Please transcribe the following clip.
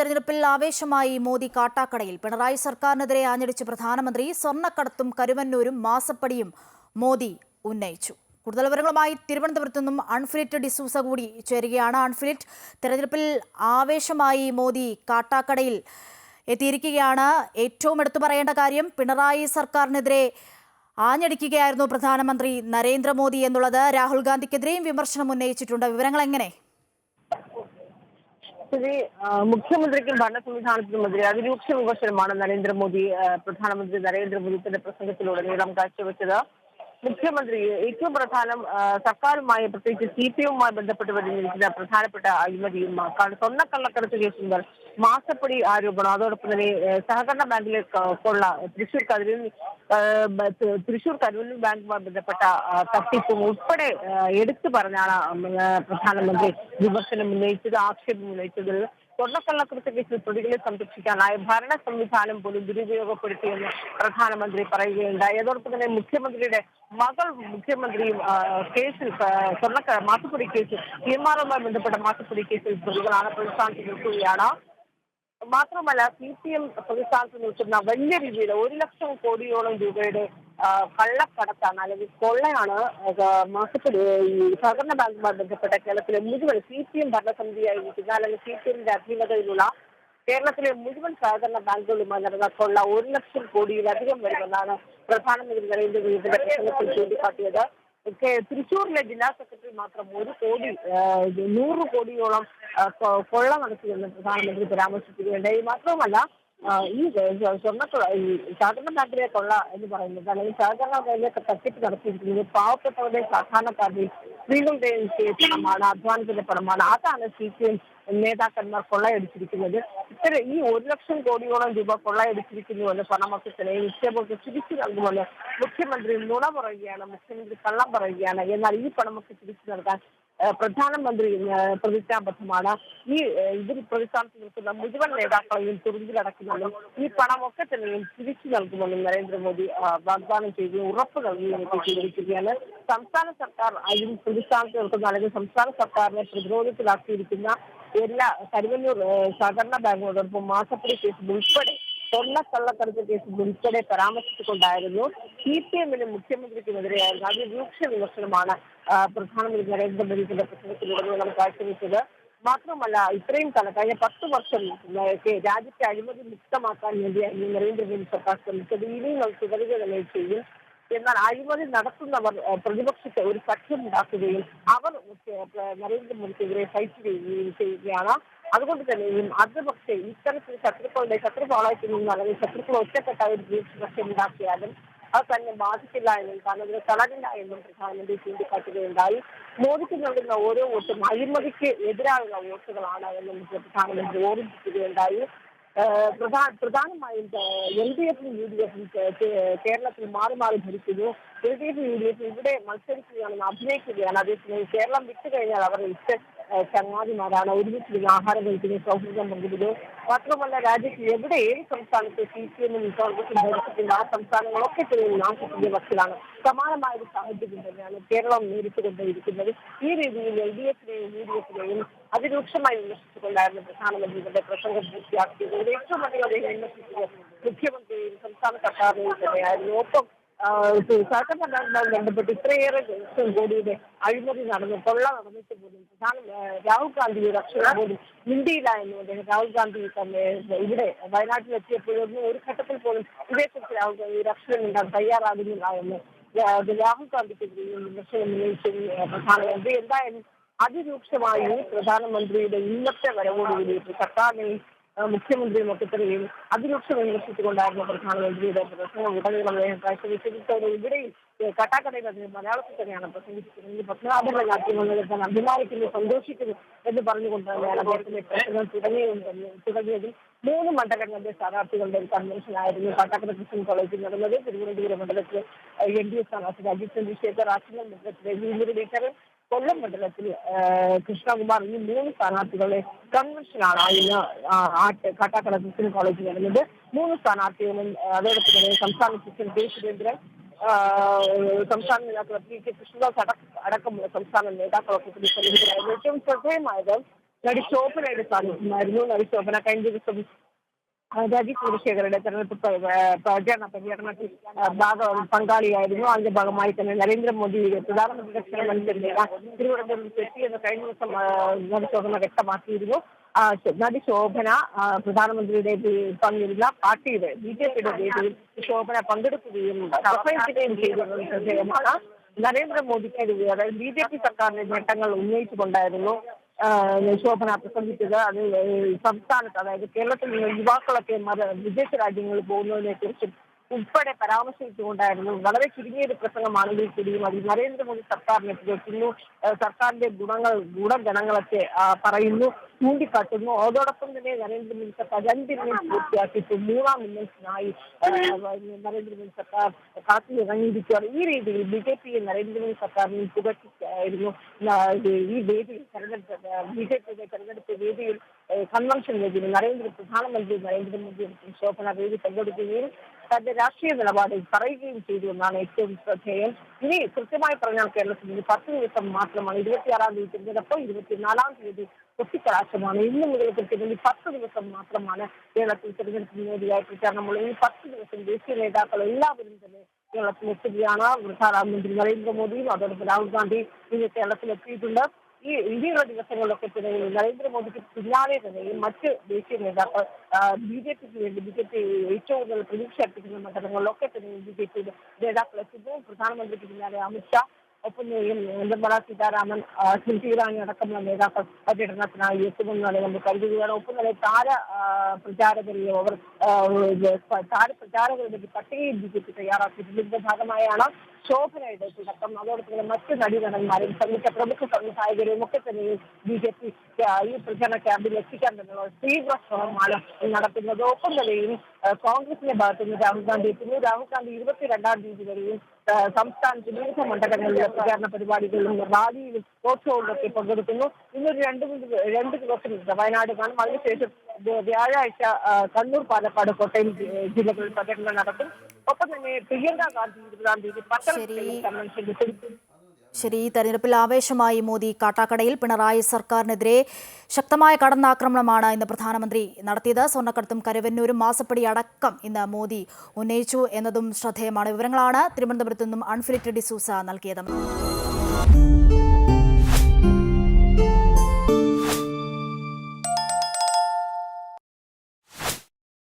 തെരഞ്ഞെടുപ്പിൽ ആവേശമായി മോദി കാട്ടാക്കടയിൽ പിണറായി സർക്കാരിനെതിരെ ആഞ്ഞടിച്ച് പ്രധാനമന്ത്രി സ്വർണക്കടത്തും കരുവന്നൂരും മാസപ്പടിയും മോദി ഉന്നയിച്ചു. കൂടുതൽ വിവരങ്ങളുമായി തിരുവനന്തപുരത്തു നിന്നും അൺഫിലിറ്റ് ഡിസൂസ കൂടി ചേരുകയാണ്. അൺഫിലിറ്റ് തെരഞ്ഞെടുപ്പിൽ ആവേശമായി മോദി കാട്ടാക്കടയിൽ എത്തിയിരിക്കുകയാണ്. ഏറ്റവും എടുത്തു പറയേണ്ട കാര്യം പിണറായി സർക്കാരിനെതിരെ ആഞ്ഞടിക്കുകയായിരുന്നു പ്രധാനമന്ത്രി നരേന്ദ്രമോദി എന്നുള്ളത്. രാഹുൽ ഗാന്ധിക്കെതിരെയും വിമർശനം ഉന്നയിച്ചിട്ടുണ്ട്. വിവരങ്ങൾ എങ്ങനെ? സ്ഥിതി മുഖ്യമന്ത്രിക്കും ഭരണ സംവിധാനത്തിനുമെതിരെ അതിരൂക്ഷ വിമർശനമാണ് നരേന്ദ്രമോദി പ്രധാനമന്ത്രി നരേന്ദ്രമോദി തന്റെ പ്രസംഗത്തിലൂടെ നീളം കാഴ്ചവെച്ചത്. മുഖ്യമന്ത്രി ഏറ്റവും പ്രധാനം സർക്കാരുമായി പ്രത്യേകിച്ച് സി പി എമ്മുമായി ബന്ധപ്പെട്ട് വരുന്നിരിക്കുന്ന പ്രധാനപ്പെട്ട അഴിമതിയും ആ, ക- സ്വർണക്കള്ളക്കടത്ത് കേസ് മുതൽ മാസപ്പടി ആരോപണം അതോടൊപ്പം തന്നെ സഹകരണ ബാങ്കിലെ തൃശൂർ ബ- തൃശൂർ കരുവന്നൂർ ബാങ്കുമായി ബന്ധപ്പെട്ട തട്ടിപ്പും ഉൾപ്പെടെ എടുത്തു പറഞ്ഞാണ് പ്രധാനമന്ത്രി വിമർശനം ഉന്നയിച്ചത് ആക്ഷേപം ഉന്നയിച്ചത്. സ്വർണക്കള്ളക്കടത്ത് കേസിൽ പ്രതികളെ സംരക്ഷിക്കാനായ ഭരണ സംവിധാനം പോലും ദുരുപയോഗപ്പെടുത്തിയെന്ന് പ്രധാനമന്ത്രി പറയുകയുണ്ടായി. അതോടൊപ്പം തന്നെ മുഖ്യമന്ത്രിയുടെ മകൾ മുഖ്യമന്ത്രിയും ആ, കേസിൽ ആ, സ്വർണക്ക മാസപ്പടി കേസിൽ പി എം ആറുമായി ബന്ധപ്പെട്ട മാസപ്പടി കേസിൽ പ്രതികളാണ് പ്രതിസ്ഥാനത്ത് നിൽക്കുകയാണ്. മാത്രമല്ല സി പി എം പ്രതിസ്ഥാനത്ത് നിൽക്കുന്ന വലിയ രീതിയിൽ ഒരു ലക്ഷം കോടിയോളം രൂപയുടെ കള്ളക്കടത്താണ് അല്ലെങ്കിൽ കൊള്ളയാണ് മാസത്തിൽ ഈ സഹകരണ ബാങ്കുമായി ബന്ധപ്പെട്ട കേരളത്തിലെ മുഴുവൻ സി പി എം ഭരണസമിതിയായിരിക്കുന്ന അല്ലെങ്കിൽ സി പി എമ്മിന്റെ അധീനതയിലുള്ള കേരളത്തിലെ മുഴുവൻ സഹകരണ ബാങ്കുകളുമായി നടന്ന കൊള്ള ഒരു ലക്ഷം കോടിയിലധികം വരുമെന്നാണ് പ്രധാനമന്ത്രി നരേന്ദ്രമോദിയുടെ പ്രസംഗത്തിൽ ചൂണ്ടിക്കാട്ടിയത്. തൃശൂരിലെ ജില്ലാ സെക്രട്ടറി മാത്രം ഒരു കോടി നൂറ് കോടിയോളം കൊള്ള നടത്തിയെന്ന് പ്രധാനമന്ത്രി പരാമർശിക്കുകയുണ്ടായി. മാത്രവുമല്ല ഈ സ്വർണ സഹകരണ ബാങ്കിലെ കൊള്ള എന്ന് പറയുന്നത് അല്ലെങ്കിൽ സഹകരണ ബാങ്കിലൊക്കെ തട്ടിപ്പ് നടത്തിയിരിക്കുന്നത് പാവപ്പെട്ടവരുടെ സാധാരണക്കാരുടെയും സ്ത്രീകളുടെയും പണമാണ് അധ്വാനത്തിന്റെ പണമാണ് അതാണ് സി പി എം നേതാക്കന്മാർ കൊള്ളയടിച്ചിരിക്കുന്നത്. ഇത്തരം ഈ ഒരു ലക്ഷം കോടിയോളം രൂപ കൊള്ളയടിച്ചിരിക്കുന്നുവെന്ന് പണമൊക്കത്തിനെ നിക്ഷേപമൊക്കെ തിരിച്ചു നൽകുമെന്ന് മുഖ്യമന്ത്രി നുണ പറയുകയാണ് മുഖ്യമന്ത്രി കള്ളം പറയുകയാണ്. എന്നാൽ ഈ പണമൊക്കെ തിരിച്ചു നൽകാൻ പ്രധാനമന്ത്രി പ്രതിജ്ഞാബദ്ധമാണ്. ഈ ഇതിൽ പ്രതിസ്ഥാനത്ത് നിൽക്കുന്ന മുഴുവൻ നേതാക്കളെയും തുറുങ്കിലടക്കുമെന്നും ഈ പണമൊക്കെ തന്നെയും തിരിച്ചു നൽകുമെന്നും നരേന്ദ്രമോദി വാഗ്ദാനം ചെയ്ത് ഉറപ്പ് നൽകുകയും ഒക്കെ ചെയ്തിരിക്കുകയാണ് സംസ്ഥാന സർക്കാർ അതിൽ പ്രതിസ്ഥാനത്ത് നിൽക്കുന്ന അല്ലെങ്കിൽ സംസ്ഥാന സർക്കാരിനെ പ്രതിരോധത്തിലാക്കിയിരിക്കുന്ന എല്ലാ കരുവന്നൂർ സഹകരണ ബാങ്കിനോടൊപ്പം മാസപ്പടി കേസ് ഉൾപ്പെടെ സ്വർണക്കള്ളക്കടത്ത് കേസ് ഉൾപ്പെടെ പരാമർശിച്ചുകൊണ്ടായിരുന്നു സി പി എമ്മിനും മുഖ്യമന്ത്രിക്കുമെതിരെയായിരുന്നു അതിരൂക്ഷ വിമർശനമാണ് പ്രധാനമന്ത്രി നരേന്ദ്രമോദി തന്റെ നമ്മൾ കാഴ്ചവെച്ചത്. മാത്രമല്ല ഇത്രയും കാലം കഴിഞ്ഞ പത്ത് വർഷം രാജ്യത്തെ അഴിമതി മുക്തമാക്കാൻ വേണ്ടിയായിരുന്നു നരേന്ദ്രമോദി സർക്കാർ ശ്രമിച്ചത്. ഇനിയും അത് തുടരുക തന്നെ ചെയ്യും? എന്നാൽ അഴിമതി നടത്തുന്നവർ പ്രതിപക്ഷത്ത് ഒരു സഖ്യം ഉണ്ടാക്കുകയും അവർ നരേന്ദ്രമോദിക്കെതിരെ ഫൈറ്റ് ചെയ്യുകയും ചെയ്യുകയാണ്. അതുകൊണ്ട് തന്നെയും അത് പക്ഷേ ഇത്തരത്തിൽ ശത്രുക്കളുടെ ശത്രുപാളയത്തിൽ നിന്ന് അല്ലെങ്കിൽ ശത്രുക്കൾ ഒറ്റപ്പെട്ട ഒരു സഖ്യം ഉണ്ടാക്കിയാലും അത് തന്നെ ബാധിക്കില്ല എന്നും കാരണം അതിന് തളരില്ല എന്നും പ്രധാനമന്ത്രി ചൂണ്ടിക്കാട്ടുകയുണ്ടായി. മോദിക്ക് നൽകുന്ന ഓരോ വോട്ടും അഴിമതിക്ക് എതിരായുള്ള വോട്ടുകളാണ് എന്നും പ്രധാനമന്ത്രി ഓർമ്മിപ്പിക്കുകയുണ്ടായി. പ്രധാനമായും എൽ ഡി എഫും യു ഡി എഫും കേരളത്തിൽ മാറി മാറി ഭരിക്കുന്നു. ഇവിടെ മത്സരിക്കുകയാണെന്ന് അഭിനയിക്കുകയാണ്. അതേസമയം കേരളം വിട്ടു കഴിഞ്ഞാൽ അവർ ഇഷ്ട ചങ്ങാതിമാരാണ്. ഒരുമിച്ച് ആഹാരം കഴിക്കുന്ന സൗഹൃദം പങ്കിടുന്നു മാത്രമല്ല രാജ്യത്ത് എവിടെ ഏത് സംസ്ഥാനത്ത് സി പി എമ്മും കോൺഗ്രസും ഭരിച്ചിട്ടുണ്ട് ആ സംസ്ഥാനങ്ങളൊക്കെ തന്നെ നാശത്തിന്റെ വക്കിലാണ്. സമാനമായ ഒരു സാഹചര്യം തന്നെയാണ് കേരളം നേരിട്ടുകൊണ്ടേയിരിക്കുന്നത്. ഈ രീതിയിൽ എൽ ഡി എഫിനെയും യു ഡി എഫിനെയും അതിരൂക്ഷമായി വിമർശിച്ചുകൊണ്ടായിരുന്നു പ്രധാനമന്ത്രി തന്റെ പ്രസംഗം പൂർത്തിയാക്കിയത്. ഏറ്റവും അധികം അദ്ദേഹം വിമർശിച്ചത് മുഖ്യമന്ത്രിയും സംസ്ഥാന സർക്കാരിനെയും തന്നെയായിരുന്നു. ഒപ്പം ബാങ്കുമായി ബന്ധപ്പെട്ട് ഇത്രയേറെ കോടിയുടെ അഴിമതി നടന്നു കൊള്ള നടന്നിട്ട് പോലും രാഹുൽ ഗാന്ധിയുടെ അക്ഷരം പോലും മിണ്ടിയില്ല എന്ന് അദ്ദേഹം. രാഹുൽ ഗാന്ധി തന്നെ ഇവിടെ വയനാട്ടിലെത്തിയപ്പോഴൊന്നും ഒരു ഘട്ടത്തിൽ പോലും ഇതേക്കുറിച്ച് രാഹുൽ ഗാന്ധി ഒരു അക്ഷരം മിണ്ടാൻ തയ്യാറാകുന്നില്ല എന്ന് രാഹുൽ ഗാന്ധിക്കെതിരെയും വിമർശനം ഉന്നയിച്ചു പ്രധാനമന്ത്രി എന്തായാലും അതിരൂക്ഷമായി പ്രധാനമന്ത്രിയുടെ ഇന്നത്തെ വരവോടുകൂടിയിട്ട് സർക്കാരിനെയും മുഖ്യമന്ത്രിയും ഒക്കെ തന്നെയും അതിരൂക്ഷ വിമർശിച്ചുകൊണ്ടായിരുന്നു പ്രധാനമന്ത്രിയുടെ പ്രസംഗം ഉടനീളം കാഴ്ചവെച്ചത് ഇവിടെയും കട്ടാക്കടയിൽ അദ്ദേഹം മലയാളത്തിൽ തന്നെയാണ് പ്രസംഗിച്ചിട്ടുള്ളത് ഈ പത്മനാഭന്റെ നാട്യങ്ങളിൽ താൻ അഭിമാനിക്കുന്നു സന്തോഷിക്കുന്നു എന്ന് പറഞ്ഞുകൊണ്ട് തന്നെയാണ് അദ്ദേഹത്തിന്റെ പ്രസംഗം തുടങ്ങിയത് തുടങ്ങിയതിൽ മൂന്ന് മണ്ഡലങ്ങളിലെ സ്ഥാനാർത്ഥികളുടെ ഒരു കൺവെൻഷൻ ആയിരുന്നു കാട്ടാക്കട ക്രിസ്ത്യൻ കോളേജിൽ നടന്നത്. തിരുവനന്തപുരം മണ്ഡലത്തിലെ എൻ ഡി എ സ്ഥാനാർത്ഥി അജിത് ചന്ദ്രശേഖർ ആറ്റിങ്ങൽ മണ്ഡലത്തിലെ വി മുരളീധരൻ കൊല്ലം മണ്ഡലത്തിൽ കൃഷ്ണകുമാർ ഈ മൂന്ന് സ്ഥാനാർത്ഥികളുടെ കൺവെൻഷനാണ് ഇന്ന് ആട്ട് കാട്ടാക്കട ക്രിസ്ത്യൻ കോളേജിൽ നടന്നത്. മൂന്ന് സ്ഥാനാർത്ഥികളും അതോടൊപ്പം തന്നെ സംസ്ഥാന പ്രസിഡന്റ് കെ സുരേന്ദ്രൻ സംസ്ഥാന നേതാക്കൾ പി കെ കൃഷ്ണദാസ് അടക്കം അടക്കമുള്ള സംസ്ഥാന നേതാക്കളൊക്കെ സംഘടിതരായിരുന്നു ഏറ്റവും ശ്രദ്ധേയമായത് നടി ശോഭനയുടെ സാന്നിധ്യമായിരുന്നു നടി ശോഭന കഴിഞ്ഞ ദിവസം രാജീവ് ചന്ദ്രശേഖരന്റെ തെരഞ്ഞെടുപ്പ് പ്ര- പ്രചരണ പര്യടനത്തിൽ ഭാഗം പങ്കാളിയായിരുന്നു. അതിന്റെ ഭാഗമായി തന്നെ നരേന്ദ്രമോദി പ്രധാനമന്ത്രി ദക്ഷിണമന്ത്രി തിരുവനന്തപുരത്ത് എത്തിയെന്ന് കഴിഞ്ഞ ദിവസം ആ, നടി ശോഭന വ്യക്തമാക്കിയിരുന്നു നടി ശോഭന പ്രധാനമന്ത്രിയുടെ പങ്കിരുന്ന പാർട്ടിയുടെ ബി ജെ പിയുടെ വേദിയിൽ ശോഭന പങ്കെടുക്കുകയും പ്രസംഗിക്കുകയും ചെയ്തത് ശ്രദ്ധേയമാണ് നരേന്ദ്രമോദിക്ക് അതായത് ബി ജെ പി സർക്കാരിന്റെ നേട്ടങ്ങൾ ഉന്നയിച്ചുകൊണ്ടായിരുന്നു ശോഭന പ്രസംഗിച്ചത് അത് സംസ്ഥാനത്ത് അതായത് കേരളത്തിൽ നിന്ന് യുവാക്കളൊക്കെ വിദേശ രാജ്യങ്ങളിൽ പോകുന്നതിനെ കുറിച്ചും ഉൾപ്പെടെ പരാമർശിച്ചുകൊണ്ടായിരുന്നു വളരെ ചുരുങ്ങിയ ഒരു പ്രസംഗമാണെങ്കിൽ കൂടിയും അതിൽ നരേന്ദ്രമോദി സർക്കാരിനെ പുകഴ്ത്തുന്നു. സർക്കാരിന്റെ ഗുണങ്ങൾ ഗുണഗണങ്ങളൊക്കെ പറയുന്നു ചൂണ്ടിക്കാട്ടുന്നു. അതോടൊപ്പം തന്നെ നരേന്ദ്രമോദി സർക്കാർ രണ്ട് ഇന്നിംഗ്സ് പൂർത്തിയാക്കിയിട്ട് മൂന്നാം ഇന്നിംഗ്സിനായി നരേന്ദ്രമോദി സർക്കാർ കാത്തിലിറങ്ങിയിരിക്കുകയാണ് ഈ രീതിയിൽ ബി ജെ പിയെ നരേന്ദ്രമോദി സർക്കാരിനെ പുകഴ്ത്തിയായിരുന്നു. ഈ വേദിയിൽ തെരഞ്ഞെടുപ്പ് ബി ജെ പിയുടെ തെരഞ്ഞെടുപ്പ് വേദിയിൽ കൺവെൻഷൻ വേദിയിൽ നരേന്ദ്ര പ്രധാനമന്ത്രി നരേന്ദ്രമോദി ശോഭന വേദി പങ്കെടുക്കുകയും തന്റെ രാഷ്ട്രീയ നിലപാടിൽ പറയുകയും ചെയ്തു എന്നാണ് ഏറ്റവും ശ്രദ്ധേയം. ഇനി കൃത്യമായി പറഞ്ഞാൽ കേരളത്തിൽ ഇനി പത്ത് ദിവസം മാത്രമാണ് ഇരുപത്തിയാറാം തീയതി തിരഞ്ഞെടുപ്പ് ഇരുപത്തിനാലാം തീയതി കുട്ടിക്കലാശമാണ്. ഇന്ന് മുതൽ കൃത്യമായി പത്ത് ദിവസം മാത്രമാണ് കേരളത്തിൽ തിരഞ്ഞെടുപ്പ് മോദിയായി പ്രചാരണമുള്ളത്. ഈ പത്ത് ദിവസം ദേശീയ നേതാക്കൾ എല്ലാവരും തന്നെ കേരളത്തിൽ എത്തുകയാണ് പ്രധാനമന്ത്രി നരേന്ദ്രമോദിയും അതോടൊപ്പം രാഹുൽ ഗാന്ധി ഇന്ന് കേരളത്തിൽ എത്തിയിട്ടുണ്ട് ഈ ഇനിയുള്ള ദിവസങ്ങളിലൊക്കെ തന്നെ നരേന്ദ്രമോദിക്ക് പിന്നാലെ തന്നെ ഈ മറ്റ് ദേശീയ നേതാക്കൾ ബി ജെ പിക്ക് വേണ്ടി ബി ജെ പി ഏറ്റവും കൂടുതൽ പ്രതീക്ഷ അർപ്പിക്കുന്ന മണ്ഡലങ്ങളിലൊക്കെ തന്നെ ബി ജെ പിയുടെ നേതാക്കൾ എത്തുന്നു പ്രധാനമന്ത്രിക്ക് പിന്നാലെ അമിത്ഷാ ഒപ്പം നിർമ്മല സീതാരാമൻ സ്മൃതി ഇറാനി അടക്കമുള്ള നേതാക്കൾ പര്യടനത്തിനായി എത്തുമെന്നാണ് നമ്മൾ കരുതുകയാണ്. ഒപ്പം തന്നെ താര പ്രചാരകരെയോ അവർ താര പ്രചാരകരുടെ പട്ടികയിൽ പട്ടികയും ബി ജെ പി തയ്യാറാക്കിയിട്ടുണ്ട്. ഇതിന്റെ ഭാഗമായാണ് ശോഭനയുടെ തുടക്കം അതോടൊപ്പം തന്നെ മറ്റ് നടീനടന്മാരും സംഘിച്ച പ്രമുഖ സംവിധായകരും ഒക്കെ തന്നെ ബി ജെ പി ഈ പ്രചരണ ക്യാമ്പിൽ എത്തിക്കാൻ തന്നെയുള്ള തീവ്ര ശ്രമമാണ് നടത്തുന്നത്. ഒപ്പം തന്നെയും കോൺഗ്രസിന്റെ ഭാഗത്തു നിന്ന് രാഹുൽ ഗാന്ധി എത്തുന്നു. രാഹുൽ ഗാന്ധി ഇരുപത്തിരണ്ടാം തീയതി വരെയും സംസ്ഥാനത്ത് വിവിധ മണ്ഡലങ്ങളിലെ പ്രചാരണ പരിപാടികളിലും റാലിയിലും റോഡ് ഷോകളിലൊക്കെ പങ്കെടുക്കുന്നു. ഇന്നൊരു രണ്ട് രണ്ട് ദിവസം വയനാട് കാണും. അതിനുശേഷം വ്യാഴാഴ്ച കണ്ണൂർ പാലക്കാട് കോട്ടയം ജില്ലകളിൽ പ്രചരണം നടത്തും തന്നെ പ്രിയങ്ക ഗാന്ധി ഇരുപതാം തീയതി പത്തനംതിട്ടയിൽ കൺവെൻഷൻ ശരി ഈ തെരഞ്ഞെടുപ്പിൽ ആവേശമായി മോദി കാട്ടാക്കടയിൽ പിണറായി സർക്കാരിനെതിരെ ശക്തമായ കടന്നാക്രമണമാണ് ഇന്ന് പ്രധാനമന്ത്രി നടത്തിയത്. സ്വർണക്കടത്തും കരുവന്നൂരും മാസപ്പടി അടക്കം ഇന്ന് മോദി ഉന്നയിച്ചു എന്നതും ശ്രദ്ധേയമാണ്. വിവരങ്ങളാണ് തിരുവനന്തപുരത്തു നിന്നും അൺഫിലിറ്റഡ് ഡിസൂസ നൽകിയത്.